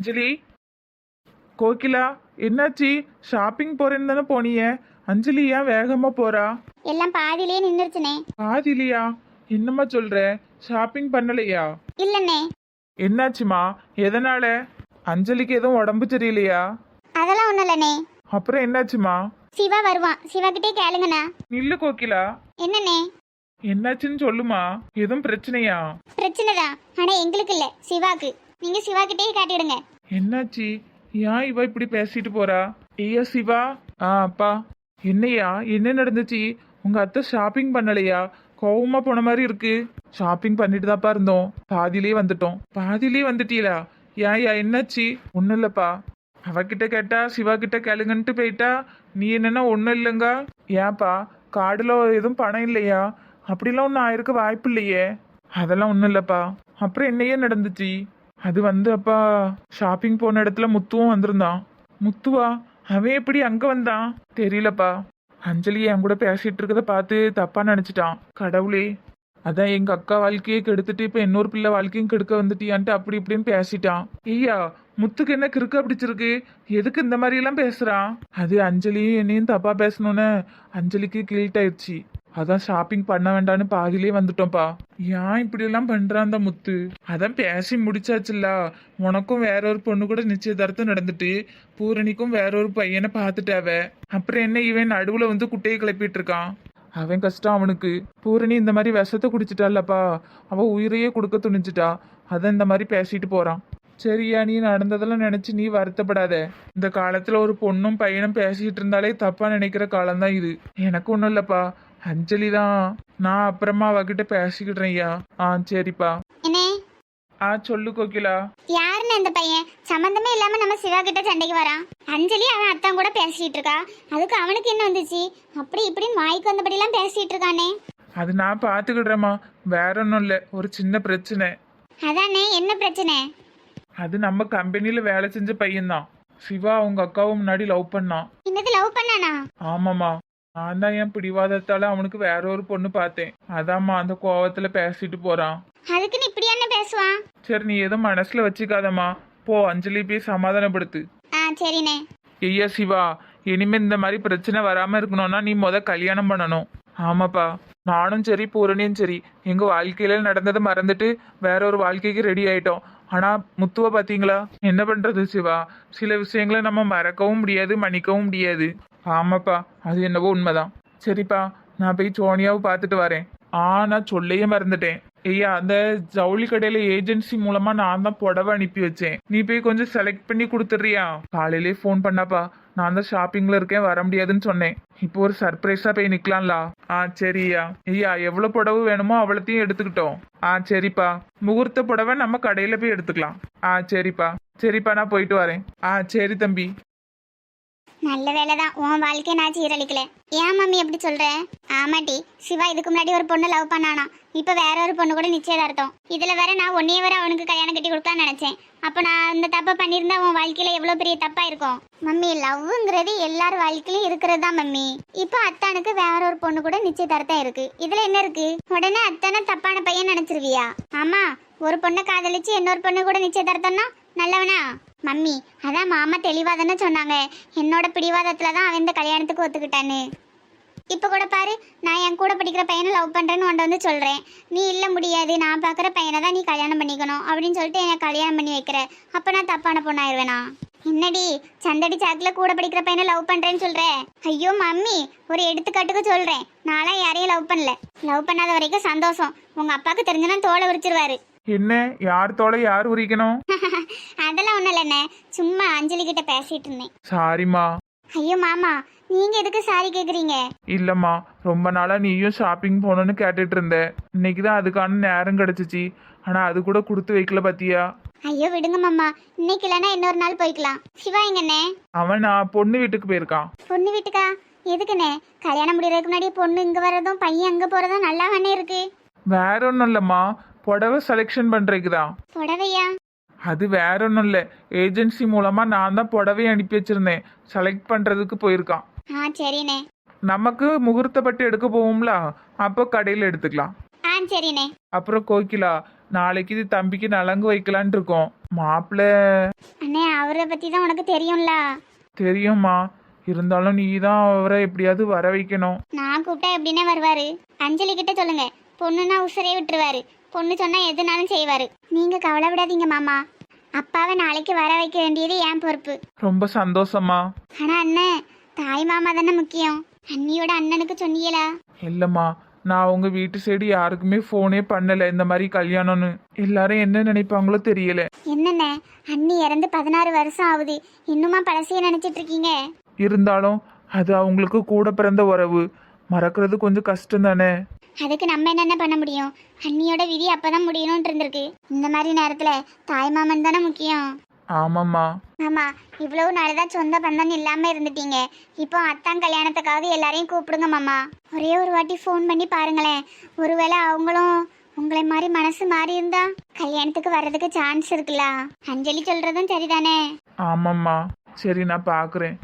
அஞ்சலி? கோகிலா என்னாச்சு? ஷாப்பிங் போறேன்னு தானே போனியே. அஞ்சலி ஏன் வேகமா போறா? எல்லாம் பாதியிலே நின்றுச்சுனே பாதிலியா என்னம்மா சொல்ற? ஷாப்பிங் பண்ணலையா? இல்லண்ணே என்னாச்சுமா? எதனால? அஞ்சலிக்கு எதுவும் உடம்பு சரியில்லையா? அதெல்லாம் இல்லைண்ணே அப்புறம் என்னாச்சுமா? சிவா வருவான். சிவா கிட்டே கேளுங்கண்ணா. நில்லு கோகிலா. என்னண்ணே? என்னாச்சுன்னு சொல்லுமா. எதுவும் பிரச்சனையா? பிரச்சனை தான் ஆனால் எங்களுக்கு இல்லை. சிவாக்கு. நீங்க சிவா கிட்டே காட்டிடுங்க. என்னாச்சு? ஏன் இவ இப்படி பேசிட்டு போறா? ஐயா சிவா? ஆ அப்பா. என்னையா? என்ன நடந்துச்சு? உங்க அத்தை ஷாப்பிங் பண்ணலையா? கோவமா போன மாதிரி இருக்கு. ஷாப்பிங் பண்ணிட்டு தான்ப்பா இருந்தோம். பாதியிலே வந்துட்டோம். பாதியிலே வந்துட்டீங்களா ஏன்யா என்னாச்சு? ஒன்றும் இல்லைப்பா. அவகிட்ட கேட்டா சிவா கிட்ட கேளுங்கன்ட்டு போயிட்டா. நீ என்னன்னா ஒன்றும் இல்லைங்க. ஏன்ப்பா கார்டுல எதுவும் பணம் இல்லையா? அப்படிலாம் ஒன்றும் ஆயிருக்க வாய்ப்பு இல்லையே. அதெல்லாம் ஒன்றும் இல்லைப்பா. அப்புறம் என்னையே நடந்துச்சு? அது வந்து அப்பா ஷாப்பிங் போன இடத்துல முத்துவும் வந்திருந்தான். முத்துவா அவன் எப்படி அங்க வந்தான்? தெரியலப்பா. அஞ்சலி என் கூட பேசிட்டு இருக்கத பார்த்து தப்பா நினைச்சிட்டான். கடவுளே. அதான் எங்க அக்கா வாழ்க்கையை கெடுத்துட்டு இப்ப இன்னொரு பிள்ளை வாழ்க்கையும் கெடுக்க வந்துட்டியான்ட்டு அப்படி இப்படின்னு பேசிட்டான். ஐயா முத்துக்கு என்ன கிறுக்க பிடிச்சிருக்கு? எதுக்கு இந்த மாதிரி எல்லாம் பேசுறான்? அது அஞ்சலியும் என்னையும் தப்பா பேசணும்னு அஞ்சலிக்கு கில்ட் ஆயிடுச்சு அதான் ஷாப்பிங் பண்ண வேண்டான்னு பாதிலே வந்துட்டோம்ப்பா. ஏன் இப்படி எல்லாம் பண்றான் அந்த முத்து? அதான் பேசி முடிச்சாச்சுல்ல. உனக்கும் வேற ஒரு பொண்ணு கூட நிச்சயதார்த்தம் நடந்துட்டு பூரணிக்கும் வேற ஒரு பையனை பார்த்துட்டாவ. அப்புறம் என்ன இவன் நடுவுல வந்து குட்டையை கிளப்பிட்டு இருக்கான்? அவன் கஷ்டம் அவனுக்கு. பூரணி இந்த மாதிரி விஷத்தை குடிச்சிட்டாலப்பா அவ உயிரையே கொடுக்க துணிஞ்சிட்டா. அதான் இந்த மாதிரி பேசிட்டு போறான். சரியா நீ நடந்ததெல்லாம் நினைச்சு நீ வருத்தப்படாத. இந்த காலத்துல ஒரு பொண்ணும் பையனும் பேசிட்டு இருந்தாலே தப்பா நினைக்கிற காலம்தான் இது. எனக்கு ஒன்றும் இல்லப்பா. அஞ்சலி தான் நான் அப்புறமா அவகிட்ட பேசிக்கிடுறேன் ஐயா ஆ சரிப்பா. என்னே? ஆ சொல்லு கோகிலா. யாருன்னு அந்த பையன்? சம்மந்தமே இல்லாம நம்ம சிவா கிட்ட சண்டைக்கு வரான். அஞ்சலி அவன் அத்தான் கூட பேசிட்டு இருக்கா. அதுக்கு அவனுக்கு என்ன வந்துச்சு? அப்படி இப்படின்னு வாய்க்கு வந்தபடிலாம் பேசிட்டு இருக்கானே. அது நான் பார்த்துக்கிடுறேம்மா வேற ஒன்றும் இல்லை. ஒரு சின்ன பிரச்சனை. அதானே? என்ன பிரச்சனை? அது நம்ம கம்பெனியில் வேலை செஞ்ச பையன்தான். சிவா அவங்க அக்காவும் முன்னாடி லவ் பண்ணான். இன்னது லவ் பண்ணானா? ஆமாம்மா. நான் தான் என் பிடிவாதத்தால அவனுக்கு வேற ஒரு பொண்ணு பார்த்தேன். அதாம்மா அந்த கோவத்துல பேசிட்டு போறான். அதுக்குன்னு இப்படியானே பேசுவான் சரி நீ எதுவும் மனசுல வச்சுக்காதம்மா. போ அஞ்சலி போய் சமாதானப்படுத்து. ஆ சரிண்ணே. ஐயா சிவா இனிமே இந்த மாதிரி பிரச்சனை வராம இருக்கணும்னா நீ முத கல்யாணம் பண்ணணும். ஆமாப்பா. நானும் சரி பூரணியும் சரி. எங்க வாழ்க்கையில நடந்ததை மறந்துட்டு வேற ஒரு வாழ்க்கைக்கு ரெடி ஆயிட்டோம். ஆனா முத்துவ பாத்தீங்களா என்ன பண்றது சிவா? சில விஷயங்களை நம்ம மறக்கவும் முடியாது மன்னிக்கவும் முடியாது. ஆமாப்பா அது என்னவோ உண்மைதான். சரிப்பா நான் போய் சோனியாவை பார்த்துட்டு வரேன். ஆ நான் சொல்லையே மறந்துட்டேன். ஐயா அந்த ஜவுளி கடையில ஏஜென்சி மூலமா நான் தான் புடவை அனுப்பி வச்சேன். நீ போய் கொஞ்சம் செலக்ட் பண்ணி கொடுத்துட்றியா? காலையிலே ஃபோன் பண்ணாப்பா. நான் தான் ஷாப்பிங்ல இருக்கேன் வர முடியாதுன்னு சொன்னேன். இப்போ ஒரு சர்ப்ரைஸா போய் நிக்கலாம்லா? ஆ சரியா. ஐயா எவ்வளவு புடவை வேணுமோ அவ்வளோத்தையும் எடுத்துக்கிட்டோம். ஆ சரிப்பா. முகூர்த்த புடவை நம்ம கடையில போய் எடுத்துக்கலாம். ஆ சரிப்பா. சரிப்பா நான் போயிட்டு வரேன். ஆ சரி தம்பி. நல்ல வேலை தான் உன் வாழ்க்கையை நான் சீரழிக்கல. ஏன் மம்மி எப்படி சொல்ற? ஆமாட்டி சிவா இதுக்கு முன்னாடி ஒரு பொண்ணு லவ் பண்ணானா. இப்போ வேற ஒரு பொண்ணு கூட நிச்சயதார்த்தம். இதுல வேற நான் ஒன்னே வர அவனுக்கு கல்யாணம் கட்டி கொடுக்கலாம்னு நினைச்சேன். அப்போ நான் இந்த தப்பை பண்ணியிருந்தா உன் வாழ்க்கையில எவ்வளோ பெரிய தப்பா இருக்கும்? மம்மி லவ்ங்கிறது எல்லார் வாழ்க்கையிலும் இருக்கிறது தான் மம்மி. இப்போ அத்தானுக்கு வேற ஒரு பொண்ணு கூட நிச்சயதார்த்தம் இருக்கு. இதுல என்ன இருக்கு? உடனே அத்தானை தப்பான பையன் நினைச்சிருவியா? ஆமா ஒரு பொண்ணை காதலிச்சு இன்னொரு பொண்ணு கூட நிச்சயதார்த்தம்னா நல்லவனா? மம்மி அதான் மாமா தெளிவாக தானே சொன்னாங்க. என்னோட பிடிவாதத்தில் தான் அவன் இந்த கல்யாணத்துக்கு ஒத்துக்கிட்டான்னு. இப்போ கூட பாரு நான் என் கூட படிக்கிற பையனை லவ் பண்ணுறேன்னு உன்ட்ட வந்து சொல்கிறேன் நீ இல்லை முடியாது நான் பார்க்குற பையனை தான் நீ கல்யாணம் பண்ணிக்கணும் அப்படின்னு சொல்லிட்டு என்னை கல்யாணம் பண்ணி வைக்கிற. அப்போ நான் தப்பான பொண்ணாயிருவேனா? என்னடி சந்தடி சாக்கில் கூட படிக்கிற பையனை லவ் பண்ணுறேன்னு சொல்கிற ஐயோ மம்மி ஒரு எடுத்துக்காட்டுக்கு சொல்கிறேன் நான்லாம் யாரையும் லவ் பண்ணல. லவ் பண்ணாத வரைக்கும் சந்தோஷம். உங்கள் அப்பாவுக்கு தெரிஞ்சுனா தோலை உரிச்சிருவாரு. என்ன யார் தோலை யார் உரிக்கணும்? அதெல்லாம் ஒன்றும் இல்லைண்ணே. சும்மா அஞ்சலி கிட்ட பேசிட்டு இருந்தேன். சாரிம்மா. ஐயோ மாமா நீங்க எதுக்கு சாரி கேக்குறீங்க? இல்லம்மா ரொம்ப நாளா நீயும் ஷாப்பிங் போகணும்னு கேட்டுட்டு இருந்த இன்னைக்கு தான் அதுக்கான நேரம் கிடைச்சிச்சு. ஆனா அது கூட கொடுத்து வைக்கல பாத்தியா? ஐயோ விடுங்க மாமா. இன்னைக்கு இல்லைன்னா இன்னொரு நாள் போய்க்கலாம். சிவா எங்கண்ணே? அவன் நான் பொண்ணு வீட்டுக்கு போயிருக்கான். பொண்ணு வீட்டுக்கா? எதுக்குண்ணே? கல்யாணம் முடியறதுக்கு முன்னாடி பொண்ணு இங்க வர்றதும் பையன் அங்க போறதும் நல்லா இருக்கு? வேற ஒன்றும் இல்லைம்மா. புடவை செலெக்ஷன் பண்றதுக்கு தான். புடவையா? அது வேற ஒன்றும் இல்லை ஏஜென்சி மூலமா நான் தான் புடவை அனுப்பி வச்சிருந்தேன். செலக்ட் பண்றதுக்கு போயிருக்கான். ஆ சரிண்ணே. நமக்கு முகூர்த்த பட்டு எடுக்க போவோம்ல? அப்போ கடையில் எடுத்துக்கலாம். ஆ சரிண்ணே. அப்புறம் கோகிலா நாளைக்கு இது தம்பிக்கு நலங்கு வைக்கலான் இருக்கோம். மாப்பிள்ள அண்ணே அவரை பத்தி தான் உனக்கு தெரியும்ல? தெரியும்மா. இருந்தாலும் நீ தான் அவரை எப்படியாவது வர வைக்கணும். நான் கூப்பிட்டா எப்படின்னே வருவாரு? அஞ்சலி கிட்ட சொல்லுங்க. பொண்ணுன்னா உசுரே விட்டுருவாரு. பொண்ணு சொன்னா எதுனாலும் செய்வாரு. நீங்க கவலைப்படாதீங்க மாமா. அப்பாவை நாளைக்கு வர வைக்க வேண்டியது என் பொறுப்பு. ரொம்ப சந்தோஷமா ஆனா அண்ணன் தாய் மாமா தானே முக்கியம். அண்ணியோட அண்ணனுக்கு சொன்னீங்களா? இல்லைம்மா நான் உங்க வீட்டு சைடு யாருக்குமே ஃபோனே பண்ணல இந்த மாதிரி கல்யாணம்னு. எல்லாரும் என்ன நினைப்பாங்களோ தெரியல. என்னண்ணே அண்ணி இறந்து பதினாறு வருஷம் ஆகுது. இன்னுமா பழசைய நினைச்சிட்டு இருக்கீங்க? இருந்தாலும் அது அவங்களுக்கு கூட பிறந்த உறவு. மறக்கிறது கொஞ்சம் கஷ்டம் தானே அதுக்கு நம்ம என்னென்ன பண்ண முடியும்? அண்ணியோட விதி அப்பதான் முடியணும்னு இருந்திருக்கு இந்த மாதிரி நேரத்துல தாய் மாமன் தானே முக்கியம்? ஆமாம்மா. ஆமா இவ்வளவு நாள் தான் சொந்த பந்தம் இல்லாம இருந்துட்டீங்க. இப்போ அத்தான் கல்யாணத்துக்காவது எல்லாரையும் கூப்பிடுங்க மாமா. ஒரே ஒரு வாட்டி ஃபோன் பண்ணி பாருங்களேன். ஒருவேளை அவங்களும் உங்களை மாதிரி மனசு மாறி இருந்தா கல்யாணத்துக்கு வர்றதுக்கு சான்ஸ் இருக்குல்ல? அஞ்சலி சொல்றதும் சரிதானே? ஆமாம்மா. சரி நான் பார்க்குறேன்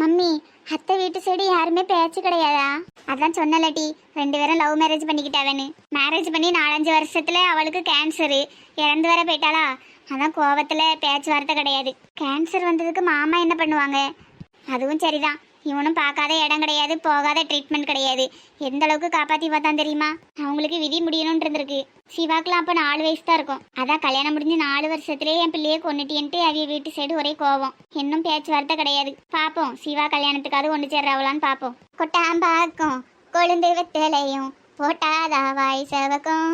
மம்மி அத்தை வீட்டு சைடு யாருமே பேச்சு கிடையாதா? அதான் சொன்னலட்டி ரெண்டு பேரும் லவ் மேரேஜ் பண்ணிக்கிட்டாவேன்னு. மேரேஜ் பண்ணி நாலஞ்சு வருஷத்துல அவளுக்கு கேன்சரு இறந்து வர போயிட்டாளா? அதான் பேச்சு பேச்சுவார்த்தை கிடையாது. கேன்சர் வந்ததுக்கு மாமா என்ன பண்ணுவாங்க? அதுவும் சரிதான். இவனும் பார்க்காத இடம் கிடையாது போகாத ட்ரீட்மெண்ட் கிடையாது. எந்த அளவுக்கு காப்பாற்றி பார்த்தான் தெரியுமா? அவங்களுக்கு விதி முடியணும்னு இருந்திருக்கு. சிவாக்கெல்லாம் அப்போ நாலு வயசு தான் இருக்கும். அதான் கல்யாணம் முடிஞ்சு நாலு வருஷத்துலேயே என் பிள்ளையை கொண்டுட்டேன்ட்டு அவிய வீட்டு சைடு ஒரே கோவம். இன்னும் பேச்சுவார்த்தை கிடையாது. பார்ப்போம் சிவா கல்யாணத்துக்காவது ஒன்று சேர்றவளான்னு பார்ப்போம். கொட்டாம்பாக்கும் கொழுந்து வெத்தலையும் போட்டாதா வாய் செவக்கும்.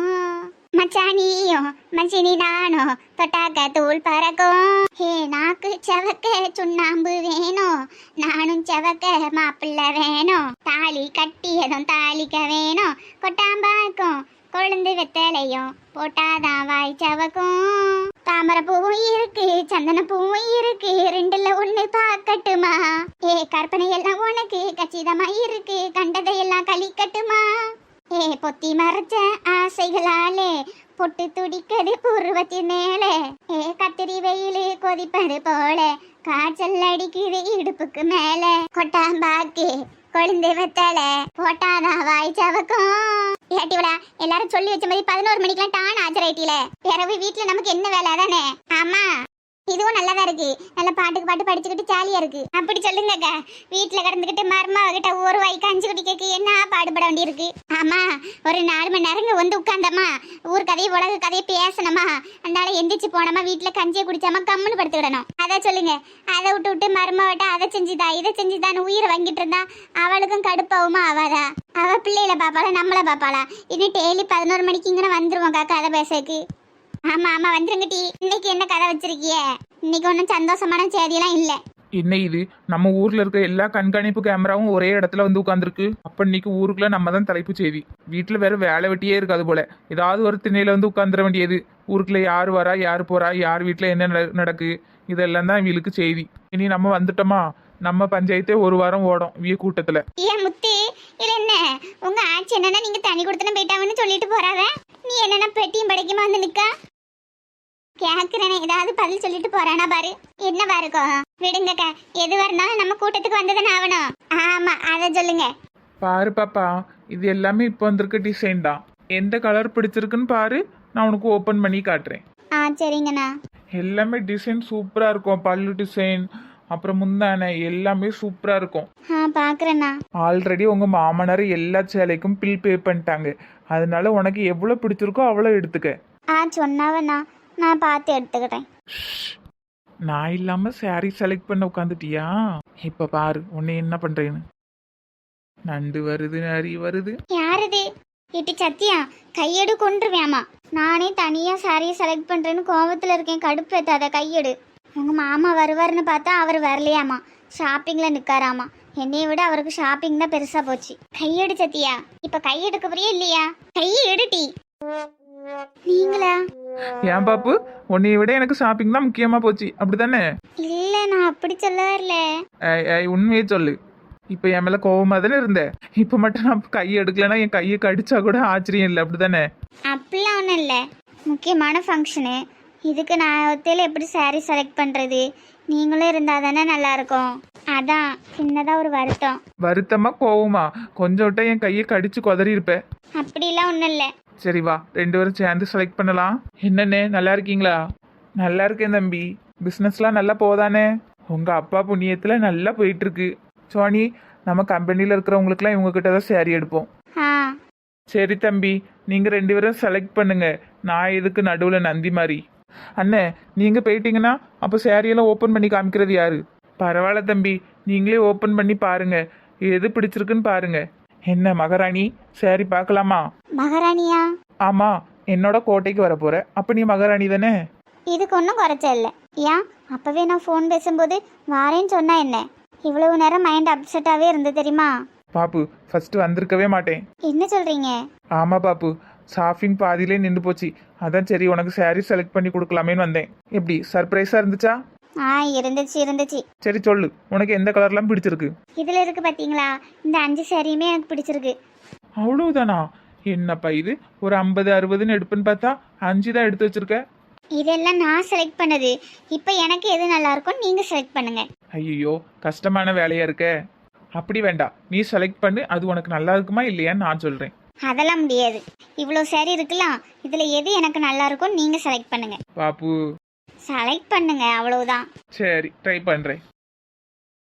மச்சானியோ மச்சினி நானோ தொட்டாக்க தூள் பறக்கும். ஹே நாக்கு செவக்க சுண்ணாம்பு வேணும் நானும் செவக்க மாப்பிள்ள வேணும் தாலி கட்டியதும் தாலிக்க வேணும் கொட்டாம்பாக்கும் கொழுந்து வெத்தலையும் போட்டாதான் வாய் செவக்கும். தாமரை பூவும் இருக்கு சந்தன பூவும் இருக்கு ரெண்டுல ஒண்ணு பார்க்கட்டுமா? ஏ கற்பனை எல்லாம் உனக்கு கச்சிதமா இருக்கு கண்டதையெல்லாம் கழிக்கட்டுமா? ஏ பொத்தி மறைச்ச ஆசைகளாலே பொட்டு துடிக்கது புருவத்தின் மேலே ஏ கத்திரி வெயிலு கொதிப்பது போல காய்ச்சல் அடிக்குது இடுப்புக்கு மேல கொட்டாம்பாக்கு கொழுந்து வெத்தல போட்டாதான் வாய் சவக்கும் ஏட்டிவளா எல்லாரும் சொல்லி வச்ச மாதிரி பதினோரு மணிக்கெல்லாம் டான் ஆஜராயிட்டில பிறகு வீட்டுல நமக்கு என்ன வேலை தானே ஆமா இதுவும் நல்லாதான் இருக்கு. நல்ல பாட்டுக்கு பாட்டு படிச்சுக்கிட்டு ஜாலியா இருக்கு. அப்படி சொல்லுங்கக்கா. வீட்டுல கிடந்துக்கிட்டு மர்மா கிட்ட ஒரு வாய்க்கு அஞ்சு குடிக்க என்ன பாடுபட வேண்டியிருக்கு? ஆமா ஒரு நாலு மணி நேரம் வந்து உட்காந்தம்மா ஊர் கதையை உலக கதையை பேசணுமா? அதனால எந்திரிச்சு போனோமா வீட்டுல கஞ்சியை குடிச்சாமா கம்முன்னு படுத்துக்கிடணும் அதை சொல்லுங்க. அதை விட்டு விட்டு மர்மா விட்டா அதை செஞ்சுதா இதை செஞ்சுதான்னு உயிரை வாங்கிட்டு இருந்தா அவளுக்கும் கடுப்பாவுமா ஆவாதா? அவ பிள்ளைகளை பாப்பாளா நம்மள பாப்பாளா? இன்னும் டெய்லி பதினோரு மணிக்கு இங்கே வந்துருவோம் கதை பேசக்கு. ஆமா ஆமா வந்துருங்க டி. இன்னைக்கு என்ன கதை வச்சிருக்கிய? இன்னைக்கு ஒன்றும் சந்தோஷமான செய்தியெல்லாம் இல்ல. என்ன இது? நம்ம ஊர்ல இருக்க எல்லா கண்காணிப்பு கேமராவும் ஒரே இடத்துல வந்து உட்காந்துருக்கு அப்ப இன்னைக்கு ஊருக்குள்ள நம்ம தான் தலைப்பு செய்தி. வீட்டுல வேற வேலை வெட்டியே இருக்காது போல. ஏதாவது ஒரு திண்ணையில வந்து உட்காந்துட வேண்டியது. ஊருக்குள்ள யார் வரா யார் போறா யார் வீட்டுல என்ன நட- நடக்கு? இதெல்லாம் தான் இவங்களுக்கு செய்தி. இனி நம்ம வந்துட்டோமா? நம்ம பஞ்சாயத்தே ஒரு வாரம் ஓடும் விய கூட்டத்துல. ஏன் முத்து இல்ல என்ன? உங்க ஆட்சி என்னன்னா நீங்க தனி கொடுத்தன போயிட்டாவன்னு சொல்லிட்டு போறாவ நீ என்னன்னா பெட்டியும் படைக்குமா வந்து நிக்கா? கேக்குறேனே ஏதாவது பதில் சொல்லிட்டு போறானா பாரு. என்னவா இருக்கும் விடுங்கக்கா எதுவா இருந்தாலும் நம்ம கூட்டத்துக்கு வந்ததுன்னு ஆகணும். ஆமா அதை சொல்லுங்க. பாரு பாப்பா இது எல்லாமே இப்போ வந்திருக்க டிசைன் தான். எந்த கலர் பிடிச்சிருக்குன்னு பாரு நான் உனக்கு ஓப்பன் பண்ணி காட்டுறேன். ஆ சரிங்கண்ணா. எல்லாமே டிசைன் சூப்பரா இருக்கும். பல்லு டிசைன் அப்புறம் முந்தானை எல்லாமே சூப்பரா இருக்கும். ஆ பாக்குறேண்ணா. ஆல்ரெடி உங்க மாமனார் எல்லா சேலைக்கும் பில் பே பண்ணிட்டாங்க. அதனால உனக்கு எவ்வளவு பிடிச்சிருக்கோ அவ்வளோ எடுத்துக்க. ஆ சொன்னாவண்ணா. நான் பார்த்து எடுத்துக்கிட்டேன். நான் இல்லாம saree செலக்ட் பண்ண உட்காந்துட்டியா இப்ப பாரு உன்னை என்ன பண்றேன்னு. நண்டு வருது நரி வருது. யாரது? இட்டு சத்தியா கையெடு கொண்டுருவேமா நானே தனியா சாரியை செலக்ட் பண்றேன்னு கோவத்துல இருக்கேன். கடுப்பேத்தாத கையெடு. உங்க மாமா வருவாருன்னு பார்த்தா அவர் வரலையாமா? ஷாப்பிங்ல நிக்காராமா? என்னைய விட அவருக்கு ஷாப்பிங் தான் பெருசா போச்சு. கையெடு சத்தியா இப்ப கையெடுக்க போறியா இல்லையா? கையை எடுட்டி நீங்களா? ஏன் பாப்பு? உன்னைய விட எனக்கு ஷாப்பிங் தான் முக்கியமா போச்சு. அப்படிதானே இல்ல நான் அப்படி சொல்ல வரல உண்மையே சொல்லு. இப்ப என் மேல கோவமா தானே இருந்த? இப்ப மட்டும் நான் கை எடுக்கலன்னா என் கையை கடிச்சா கூட ஆச்சரியம் இல்லை. அப்படிதானே அப்படிலாம் ஒன்றும் இல்லை. முக்கியமான ஃபங்க்ஷனு இதுக்கு நான் ஒத்தையில் எப்படி saree செலக்ட் பண்ணுறது நீங்களும் இருந்தால் தானே நல்லாயிருக்கும். அதான் சின்னதாக ஒரு வருத்தம். வருத்தமா கோவமா? கொஞ்சம் விட்டா என் கையை கடிச்சு கொதறி இருப்ப அப்படிலாம் ஒன்றும் இல்லை. சரி வா ரெண்டு பேரும் சேர்ந்து செலக்ட் பண்ணலாம். என்னண்ணே நல்லா இருக்கீங்களா? நல்லா இருக்கேன் தம்பி. பிஸ்னஸ்லாம் நல்லா போதானே? உங்க அப்பா புண்ணியத்துல நல்லா போயிட்டு இருக்கு சோனி நம்ம கம்பெனியில் இருக்கிறவங்களுக்குலாம் இவங்க கிட்ட தான் சேரீ எடுப்போம். ஆ. சரி தம்பி நீங்க ரெண்டு பேரும் செலக்ட் பண்ணுங்க. நான் இதுக்கு நடுவில் நந்தி மாதிரி. அண்ணே நீங்க போயிட்டீங்கன்னா அப்போ சேரீயெல்லாம் ஓப்பன் பண்ணி காமிக்கிறது யாரு? பரவாயில்ல தம்பி நீங்களே ஓப்பன் பண்ணி பாருங்க. எது பிடிச்சிருக்குன்னு பாருங்க. என்ன மகாராணி சேரீ பார்க்கலாமா? மகாராணியா? ஆமா என்னோட கோட்டைக்கு வர போற. அப்ப நீ மகாராணி தானே? இதுக்கு ஒன்றும் குறைச்ச இல்லை. ஏன் அப்பவே நான் ஃபோன் பேசும்போது வாரேன்னு சொன்னா என்ன? இவ்வளவு நேரம் மைண்ட் அப்செட்டாகவே இருந்து தெரியுமா? பாப்பு ஃபர்ஸ்ட் வந்திருக்கவே மாட்டேன். என்ன சொல்றீங்க? ஆமா பாப்பு ஷாப்பிங் பாதியிலே நின்று போச்சு. அதான் சரி உனக்கு saree செலக்ட் பண்ணி கொடுக்கலாமேன்னு வந்தேன். எப்படி சர்ப்ரைஸா இருந்துச்சா? ஆ இருந்துச்சு இருந்துச்சு. சரி சொல்லு. உனக்கு எந்த கலர்லாம் பிடிச்சிருக்கு? இதில் இருக்கு பார்த்தீங்களா இந்த அஞ்சு சாரியுமே எனக்கு பிடிச்சிருக்கு. அவ்வளவுதானா? என்னப்பா இது? ஒரு ஐம்பது அறுபதுன்னு எடுப்புன்னு பார்த்தா அஞ்சு தான் எடுத்து வச்சிருக்க? இதெல்லாம் நான் செலக்ட் பண்ணது. இப்போ எனக்கு எது நல்லா இருக்கும் நீங்கள் செலக்ட் பண்ணுங்க. ஐயோ கஷ்டமான வேலையா இருக்க. அப்படி வேண்டாம். நீ செலக்ட் பண்ணு. அது உனக்கு நல்லா இருக்குமா இல்லையான்னு நான் சொல்றேன். அதெல்லாம் முடியாது. இவ்வளோ சாரி இருக்கலாம் இதில் எது எனக்கு நல்லா இருக்கும் நீங்கள் செலக்ட் பண்ணுங்க. பாப்பு. செலக்ட் பண்ணுங்க அவ்வளவுதான். சரி ட்ரை பண்றேன்.